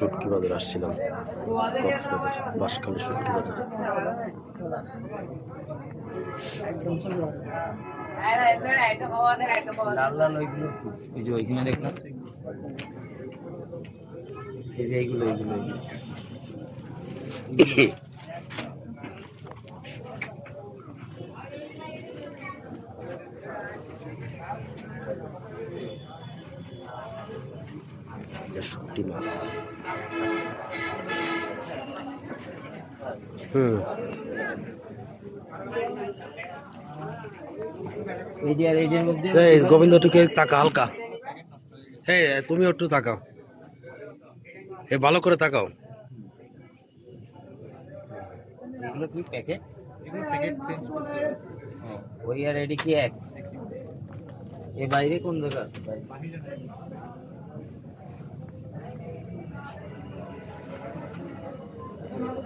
শুটকি বাজার আসছিলাম কক্সবাজার বাঁশখালী শুটকি বাজার। যে ওইখানে দেখলাম। এইগুলো এইগুলো। এটা শুটকি মাছ। হুম। এই যে আর এই যে মধ্যে এই গোবিন্দ একটু তাকা হালকা। এই তুমি একটু তাকাও। এ ভালো করে তাকাও। এগুলো কি প্যাকেট এগুলো প্যাকেট চেঞ্জ করতে ওই আর এডি কি এক? এ বাইরে কোন জায়গা?